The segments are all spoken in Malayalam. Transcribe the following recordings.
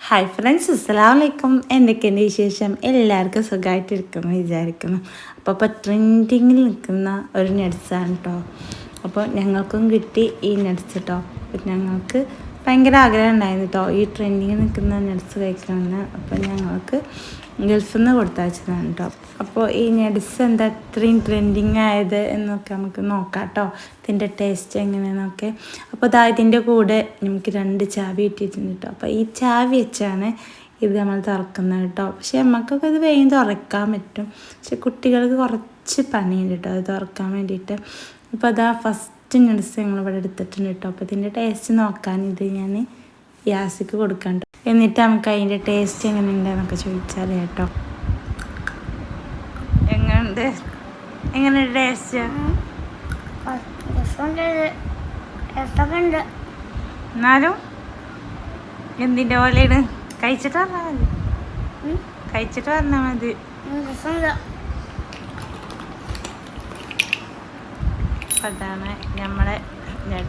ഹായ് ഫ്രണ്ട്സ് അസ്സലാമലൈക്കും. എന്തൊക്കെയുണ്ട് വിശേഷം? എല്ലാവർക്കും സുഖമായിട്ടിരിക്കുന്നു വിചാരിക്കുന്നു. അപ്പോൾ ഇപ്പോൾ ട്രെൻഡിങ്ങിൽ നിൽക്കുന്ന ഒരു നട്സാണ് കേട്ടോ അപ്പോൾ ഞങ്ങൾക്കും കിട്ടി ഈ നട്സ് കേട്ടോ ഞങ്ങൾക്ക് ഭയങ്കര ആഗ്രഹം ഉണ്ടായിരുന്നു കേട്ടോ ഈ ട്രെൻഡിങ് നിൽക്കുന്ന നട്സ് കഴിക്കണമെന്ന് അപ്പോൾ ഞങ്ങൾക്ക് ഗൾഫിൽ നിന്ന് കൊടുത്തയച്ചതാണ് കേട്ടോ അപ്പോൾ ഈ നട്സ് എന്താ ഇത്രയും ട്രെൻഡിങ് ആയത് എന്നൊക്കെ നമുക്ക് നോക്കാം കേട്ടോ ഇതിന്റെ ടേസ്റ്റ് എങ്ങനെയെന്നൊക്കെ അപ്പോൾ ഇതാ ഇതിന്റെ കൂടെ നമുക്ക് രണ്ട് ചാവി ഇട്ടിട്ടുണ്ട് കേട്ടോ അപ്പോൾ ഈ ചാവി വെച്ചാണ് ഇത് നമ്മൾ തുറക്കുന്നത് കേട്ടോ പക്ഷേ നമുക്കൊക്കെ ഇത് വേഗം തുറക്കാൻ പറ്റും. പക്ഷെ കുട്ടികൾക്ക് കുറച്ച് പണിയുണ്ട് കേട്ടോ അത് തുറക്കാൻ വേണ്ടിയിട്ട്. അപ്പോൾ അതാ ഫസ്റ്റ് നട്സ് ഞങ്ങളിവിടെ എടുത്തിട്ടുണ്ട് കേട്ടോ. അപ്പോൾ ഇതിന്റെ ടേസ്റ്റ് നോക്കാൻ ഇത് ഞാൻ യാസിക്ക് കൊടുക്കണ്ട. എന്നിട്ട് നമുക്ക് അതിന്റെ ടേസ്റ്റ് എങ്ങനെയുണ്ടെന്നൊക്കെ ചോദിച്ചാൽ കേട്ടോ. എങ്ങനെയുണ്ട്? എങ്ങനെ ടേസ്റ്റ് എന്നാലും എന്തിന്റെ പോലെയാണ്? കഴിച്ചിട്ട് വന്നാൽ മതി. കഴിച്ചിട്ട് വന്നാൽ മതി. അതാണ് നമ്മളെ മക്കടാമി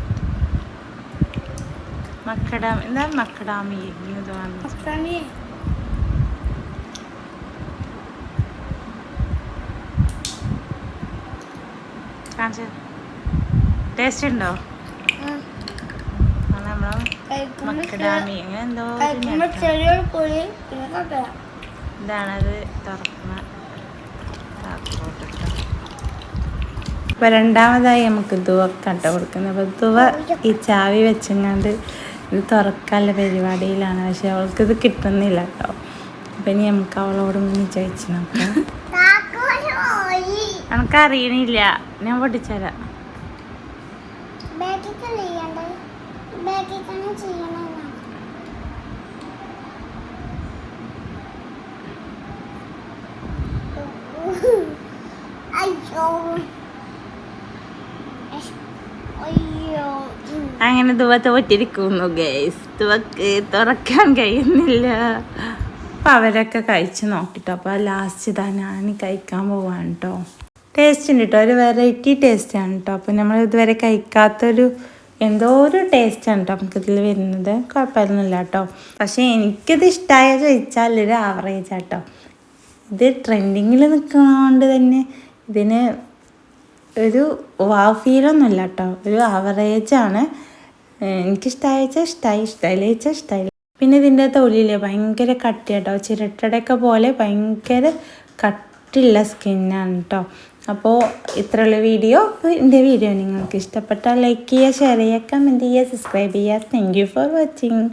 മക്കടാം എന്താ മക്കടാമി? ഇത് വന്നു മസ്താനി കാണിച്ചു ടേസ്റ്റ് ഉണ്ടോ? മക്കടാമി. അങ്ങനെ എന്തോ ഇതാണത് തുറക്കുന്ന താക്കോട്ട് അപ്പൊ രണ്ടാമതായി നമുക്ക് ധുവ കട്ട കൊടുക്കുന്നത്. അപ്പൊ ദുവ ഈ ചാവി വെച്ചങ്ങാണ്ട് ഇത് തുറക്കാനുള്ള പരിപാടിയിലാണ്. പക്ഷെ അവൾക്ക് ഇത് കിട്ടുന്നില്ല കേട്ടോ അപ്പൊ ഇനി നമുക്ക് അവളോടും ചോദിച്ചു നോക്കാം. നമുക്ക് അറിയണില്ല ഞാൻ പൊട്ടിച്ചരാം. അയ്യോ അങ്ങനെ ദുവ തോറ്റിരിക്കുന്നു ഗൈസ് ദുബക്ക് തുറക്കാൻ കഴിയുന്നില്ല. അപ്പം അവരൊക്കെ കഴിച്ച് നോക്കിട്ടോ. അപ്പോൾ ലാസ്റ്റ് ഇതാ ഞാൻ കഴിക്കാൻ പോവാണ് കേട്ടോ ടേസ്റ്റ് ഉണ്ട് കേട്ടോ ഒരു വെറൈറ്റി ടേസ്റ്റാണ് കേട്ടോ അപ്പോൾ നമ്മൾ ഇതുവരെ കഴിക്കാത്തൊരു എന്തോ ഒരു ടേസ്റ്റാണ് കേട്ടോ നമുക്കിതിൽ വരുന്നത്. കുഴപ്പമൊന്നുമില്ല കേട്ടോ പക്ഷേ എനിക്കിത് ഇഷ്ടമായ ചോദിച്ചാൽ ഒരു ആവറേജ് ആട്ടോ ഇത് ട്രെൻഡിങ്ങിൽ നിൽക്കുന്നതുകൊണ്ട് തന്നെ ഇതിന് ഒരു വാവ് ഫീലൊന്നുമില്ല കേട്ടോ ഒരു ആവറേജ് ആണ്. എനിക്കിഷ്ടമായ ഇഷ്ടമായി ഇഷ്ടമായില്ല വെച്ചാൽ ഇഷ്ടമായില്ല പിന്നെ ഇതിന്റെ തൊലിയില്ലേ ഭയങ്കര കട്ടി കേട്ടോ ചിരട്ടടയൊക്കെ പോലെ ഭയങ്കര കട്ടിയുള്ള സ്കിന്നാണ് കേട്ടോ അപ്പോൾ ഇത്രയുള്ള വീഡിയോ എന്റെ വീഡിയോ നിങ്ങൾക്ക് ഇഷ്ടപ്പെട്ടാൽ ലൈക്ക് ചെയ്യുക ഷെയർ ചെയ്യുക കമന്റ് ചെയ്യുക സബ്സ്ക്രൈബ് ചെയ്യുക. Thank you for watching